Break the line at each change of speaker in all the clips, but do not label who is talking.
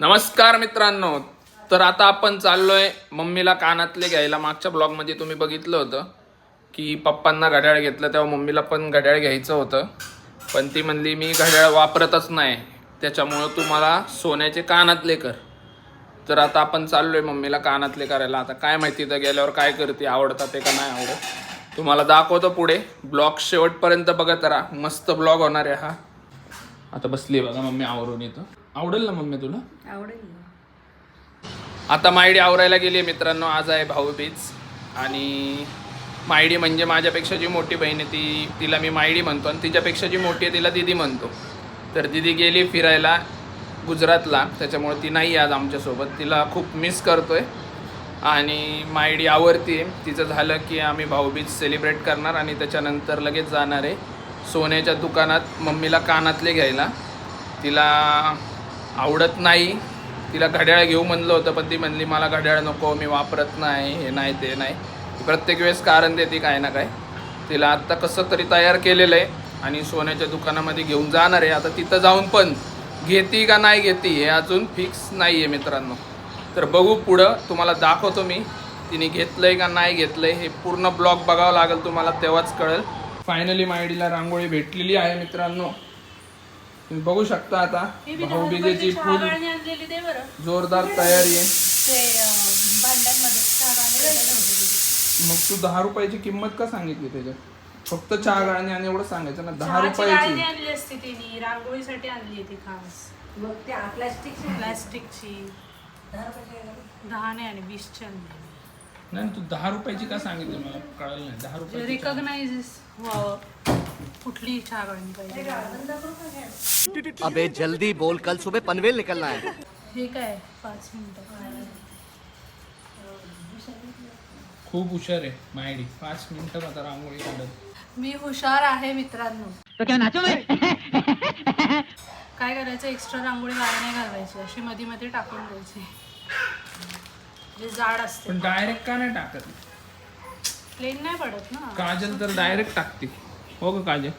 नमस्कार मित्रांनो. तर आता आपण चाललोय मम्मीला कानातले घ्यायला. मागच्या ब्लॉगमध्ये तुम्ही बघितलं होतं की पप्पांना घड्याळ घेतलं तेव्हा मम्मीला पण घड्याळ घ्यायचं होतं. पण ती म्हणली मी घड्याळ वापरतच नाही. त्याच्यामुळं तू मला सोन्याचे कानातले कर. तर आता आपण चाललोय मम्मीला कानातले करायला. आता काय माहिती तर गेल्यावर काय करते आवडतात ते का नाही आवडत. तुम्हाला दाखवतो पुढे. ब्लॉग शेवटपर्यंत बघत राहा. मस्त ब्लॉग होणार आहे हा. आता बसली बघा मम्मी आवरून येतं आवडेल ना मम्मी तुला?
आवडेल
आता मायडी आवरायला गेली आहे मित्रांनो आज आहे भाऊबीज आणि मायडी म्हणजे माझ्यापेक्षा जी मोठी बहीण आहे ती तिला मी मायडी म्हणतो आणि तिच्यापेक्षा जी मोठी आहे तिला दिदी म्हणतो. तर दिदी गेली फिरायला गुजरातला त्याच्यामुळे ती नाही आज आमच्यासोबत. तिला खूप मिस करतोय. आणि मायडी आवडती तिचं झालं की आम्ही भाऊबीज सेलिब्रेट करणार आणि त्याच्यानंतर लगेच जाणार आहे. सोन्याच्या दुकानात मम्मीला कानातले घ्यायला. तिला आवडत नाही. तिला घड्याळ घेऊ म्हणलं होतं पण ती म्हणली मला घड्याळ नको मी वापरत नाही हे नाही ते नाही. प्रत्येक वेळेस कारण देते काय ना काय. तिला आत्ता कसं तरी तयार केलेलं आहे आणि सोन्याच्या दुकानामध्ये घेऊन जाणार आहे. आता तिथं जाऊन पण घेती का नाही घेती हे अजून फिक्स नाही आहे मित्रांनो. तर बघू पुढं तुम्हाला दाखवतो मी तिने घेतलंय का नाही घेतलंय हे पूर्ण ब्लॉग बघावं लागेल तुम्हाला तेव्हाच कळेल. फायनली मायडीला रांगोळी भेटलेली आहे मित्रांनो. तुम्ही बघू शकता आता भाऊबीजेची फुल जोरदार तयारी आहे. मग तू दहा रुपयाची किंमत का सांगितली त्याच्यात? फक्त चहा गाळणी आणि एवढं सांगायचं ना दहा रुपयाची.
आणली असती तिने रांगोळीसाठी आणली ती खास.
मग त्या प्लॅस्टिकची
प्लास्टिकची.
दहा
नाही आणि वीसची आणली.
नाही तू दहा रुपयाची का सांगितली मला? कळलं नाही. दहा रुपयाची चहा.
रिकॉग्नाइज व्हावं. कुठली चहा पाहिजे
गॅस?
अबे जल्दी बोल. कल सुबह पनवेल निकलना है.
हे काय पाच मिनिटं.
खूप हुशार आहे मायडी. पाच मिनिटं आता रांगोळी काढत.
मी हुशार आहे मित्रांनो. काय करायचं? एक्स्ट्रा रांगोळी वाया नाही घालवायची. अशी मध्ये मध्ये टाकून द्यायची. जे जाड असते.
पण डायरेक्ट का नाही टाकत?
प्लेन नाही पडत ना.
काजल तर डायरेक्ट टाकते. हो का काजल?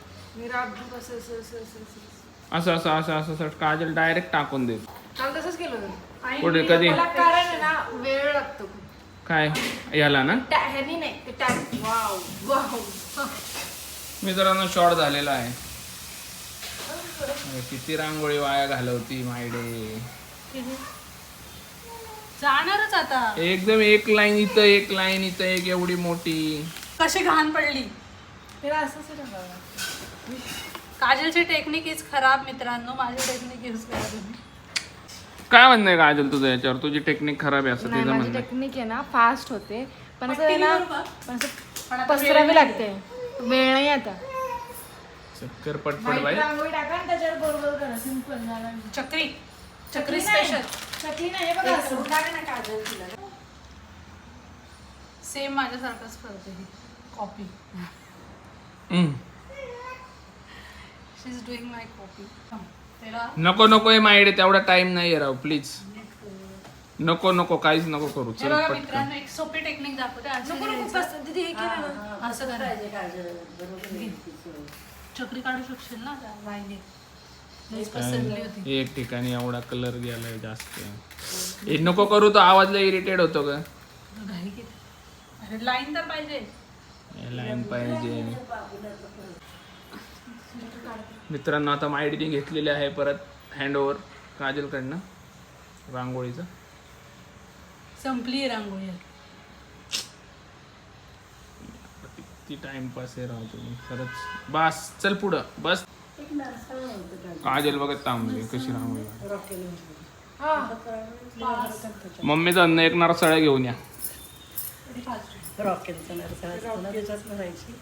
असं असं असं असं असं-
काजल डायरेक्ट टाकून
दे
पुढे कधी?
वेळ लागतो
काय? याला ना?
मी जरा ना
मित्रांनो शॉर्ट झालेला आहे. किती रांगोळी वाया घालवती मायडे
जाणारच आता.
एकदम एक लाईन इथं एक लाईन इथं एक एवढी मोठी.
कशी घाण पडली. तिला असंच. काजलची टेक्निक इज खराब मित्रांनो. माझी टेक्निक यूज करा तुम्ही
काय म्हणणं आहे काजल तुझं याच्यावर? तुझी टेक्निक खराब आहे असं
नाही
तिचं
माझी
म्हणणं आहे.
टेक्निक आहे ना फास्ट होते. पण असं आहे ना पण असं
पण आता
पसरावी लागते. वेळ नाही आता.
चक्कर पटपट बाई.
रांगोळी टाका आणि त्याच्यावर बरोबर करा सिंपल झाला.
चक्री. चक्री स्पेशल
चकली नाही हे बघा असं.
सेम माझ्यासारखंच करते ही copy. She is doing my copy त्याला
नको नको आहे मायडे तेवढा टाइम नाही आहे राव प्लीज नको नको काहीच नको करू
हे
चल पटकन.
मित्रांनो एक सोपी टेक्निक दाखवते. असं करायचं. असं करायचं.
पाहिजे काजल, बरोबर आहे. तिचं.
चक्री काढू शकशील ना? लईच पसरली होती.
एक ठिकाणी एवढा कलर गेलाय जास्त. हे नको करू तर आवाजला इरिटेट होतो का
घाई किती अरे लाईन तर पाहिजे.
लाईन पाहिजे. मित्रांनो आता माहिती घेतलेली आहे परत हँड ओव्हर काजलकडनं रांगोळीचं.
संपली रांगोळी.
ती टाइमपास आहे राव तुम्ही खरंच. बस चल पुढं. बस.
काजल.
बघत थांबली कशी रांगोळी. मम्मीचं अन्न एक नरसाळ्या घेऊन या.
रॉकेलचा नरसाळ असतो ना, त्याच्यात भरायची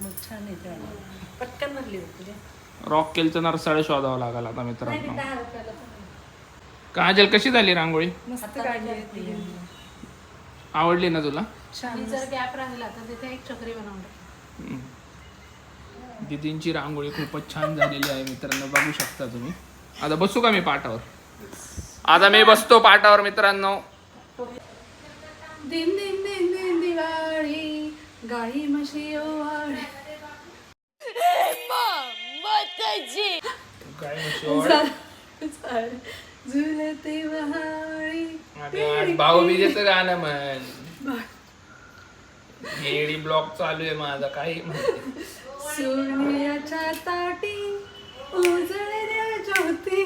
मग छान येते आणि पटकन भरली होती.
रॉक नरसाळे शोधावं लागेल आता मित्रांनो. काजल कशी झाली रांगोळी?
मस्त काढली होती.
आवडली ना तुला?
आणि जर गॅप राहिला तर तिथे एक चक्री बनवणार
हम्म. दीदींची रांगोळी खूपच छान झालेली आहे मित्रांनो. बघू शकता तुम्ही. आता बसू का मी पाटावर आता मी बसतो पाटावर मित्रांनो.
दिन दिन गाई म्हशी ओवाळी.
ओवाळी?
चालेल. झुलते बहारी
भाऊ बीजेचं गाणं म्हण. हेडी ब्लॉक चालू आहे माझा काही.
सोन्याच्या ताटी उजळल्या ज्योती.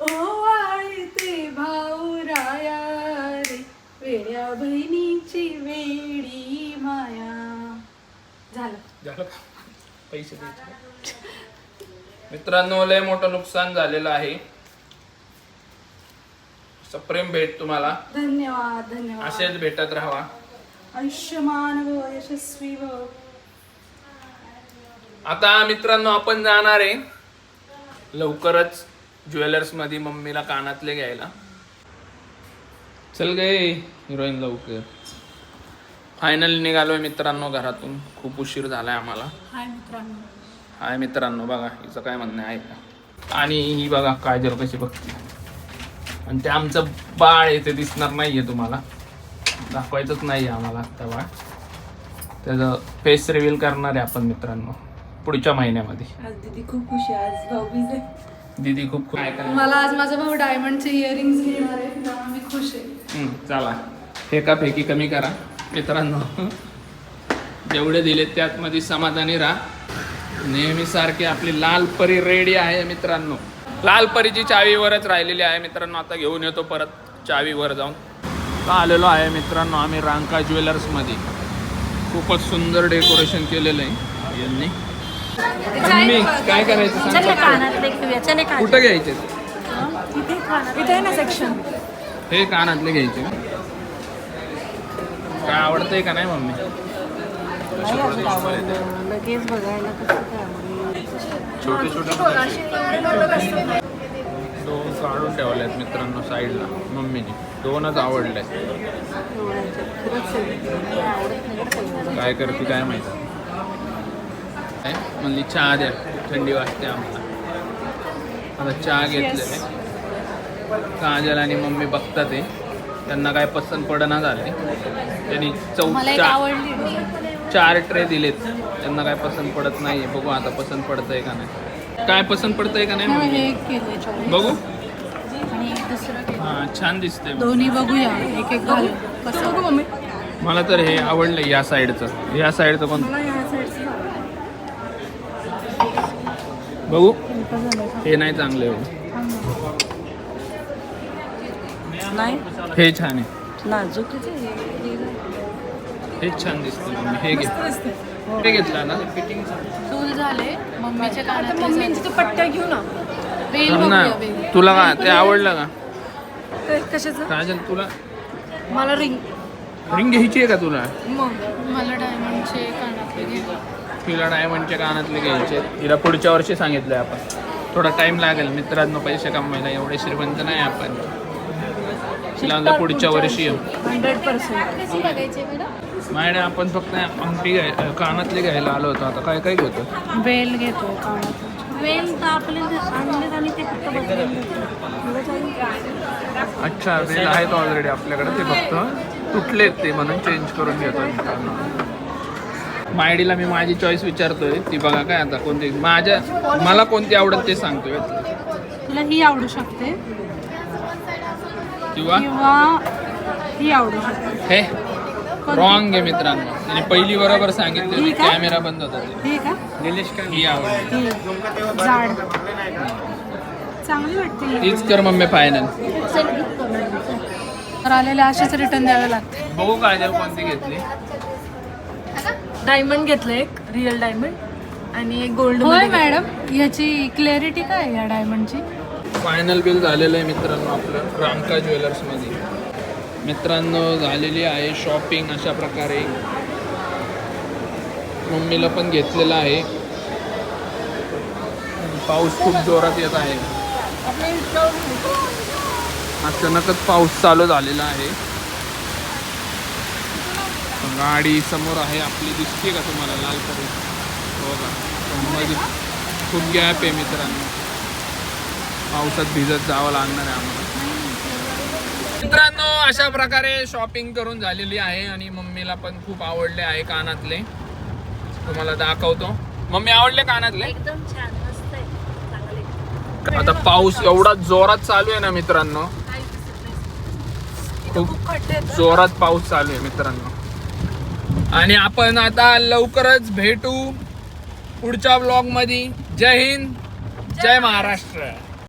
ओवाळते भाऊ राया रे वेड्या बहिणीची वेडी. झालं
झालं का? पैसे द्यायचे मित्रांनो लय मोठं नुकसान झालेलं आहे. सप्रेम भेट तुम्हाला.
धन्यवाद धन्यवाद.
असेच भेटत राहावा.
आयुष्यमान यशस्वी व
आता मित्रांनो आपण जाणार आहे लवकरच ज्वेलर्समध्ये मम्मीला कानातले घ्यायला. चल गे हिरोईन लवकर. फायनल निघालोय मित्रांनो घरातून. खूप उशीर झालाय आम्हाला.
हाय मित्रांनो.
हाय मित्रांनो बघा हिचं काय म्हणणं आहे का? आणि ही बघा काजल कशी बघते. आणि ते आमचं बाळ आहे ते दिसणार नाहीये तुम्हाला. दाखवायचंच नाही आम्हाला आता बाळ. त्याचं फेस रिव्हील करणार आहे आपण मित्रांनो पुढच्या महिन्यामध्ये.
आज दीदी खूप खुशी आहे आज आहे.
दीदी खूप काय काय
मला आज माझा भाऊ डायमंडचे इयरिंग्स घेणार आहे त्यामुळे मी खुश आहे.
हम्म, चला. फेकाफेकी कमी करा. मित्रांनो जेवढे दिले त्यातमध्ये समाधानी राहा. नेहमी सारखी आपली लाल परी रेडी आहे मित्रांनो. लाल परीची चावीवरच राहिलेली आहे मित्रांनो. आता घेऊन येतो परत चावीवर जाऊन. आलेलो आहे मित्रांनो आम्ही रांका ज्वेलर्समध्ये खूपच सुंदर डेकोरेशन केलेलं आहे यांनी. मम्मी काय करायचं. कुठं घ्यायचे? हे? कानातले घ्यायचे? काय आवडतंय का नाही मम्मी?
लगेच बघायला कसं काय
छोटे छोटे दोन काढून ठेवले आहेत मित्रांनो साईडला. मम्मीने. दोनच आवडले. काय करते काय माहिती? काय? म्हणली चहा द्या. थंडी वाजते आम्हाला. आता चहा घेतलेला. काजल आणि मम्मी बघतात आहे त्यांना काय पसंत पडना झाले त्यांनी चौ चार ट्रे दिलेत. त्यांना काय पसंत पडत नाहीये. बघू आता पसंत पडतंय का नाही. काय पसंत पडतंय का नाही
हे.
बघू.
आणि दुसरं केलंय.
हा छान दिसते
दोन्ही बघूया. एक एक घालू कसं बघू मम्मी.
मला तर हे आवडलं या साईडचं. या साईडचं पण बघू. हे नाही चांगले हो
नाही?
हे छान आहे.
नाजूक आहे. ते.
हे छान दिसते मम्मी. हे घे. हे. घेतला ना?
टूल झाले. मम्मीच्या कानात मम्मींची तू पट्ट्या घेऊ ना. वेल
थांब ना.
बघूया वेल.
तुला का? ते आवडलं का?
कशाचं?
काजल तुला?
मला रिंग.
रिंग घ्यायची आहे का तुला?
मग. मला डायमंडचे कानातले घे.
तिला डायमंडच्या कानातले घ्यायचे तिला पुढच्या वर्षी सांगितलंय आपण. थोडा टाइम लागेल. मित्रांनो पैसे कमवायला एवढे श्रीमंत नाही आपण. तिला म्हणलं पुढच्या वर्षी येऊ.
हंड्रेड पर्सेंट
माझ्याकडे आपण फक्त अंगठी घ्याय कानातले घ्यायला आलो होतो. आता काय काय घेतो?
वेल घेतो कानात
वेल तर आपले आणले आणि ते फक्त
अच्छा वेल आहेत ऑलरेडी आपल्याकडे ते फक्त तुटलेत ते म्हणून चेंज करून घेतो मायडीला मी माझी चॉईस विचारतोय. ती बघा काय आता कोणती. माझ्या मला कोणती आवडत ते सांगतोय.
तुला ही आवडू शकते.
किंवा?
ही आवडू शकते.
हे? रॉंग आहे मित्रांनो. तिने पहिली बरोबर सांगितली
ही का?
कॅमेरा बंद होता ते.
ही का?
ही आवडली.
जाड. चांगली वाटते ही.
तीच कर मम्मी फायनल
तर आलेले असेच रिटर्न द्यावे लागते.
बघू काजल कोणती घेतली.
डायमंड घेतलं एक रिअल डायमंड आणि एक गोल्ड
होय मॅडम याची क्लॅरिटी काय आहे या डायमंडची
फायनल बिल झालेलं आहे मित्रांनो आपलं रामका ज्वेलर्समध्ये मित्रांनो झालेली आहे शॉपिंग अशा प्रकारे. मम्मीला पण घेतलेलं आहे. पाऊस खूप जोरात येत आहे. अचानकच पाऊस चालू झालेला आहे. गाडी समोर आहे आपली दिसते का तुम्हाला? लाल करून हो का खूप गॅप आहे मित्रांनो. पावसात भिजत जावं लागणार आहे आम्हाला. मित्रांनो अशा प्रकारे शॉपिंग करून झालेली आहे आणि मम्मीला पण खूप आवडले आहे कानातले. तुम्हाला दाखवतो. मम्मी आवडले कानातले?
एकदम
आता पाऊस एवढा जोरात चालू आहे ना मित्रांनो? खूप जोरात पाऊस चालू आहे मित्रांनो. आणि आपण आता लवकरच भेटू पुढच्या ब्लॉगमध्ये जय हिंद. जय महाराष्ट्र.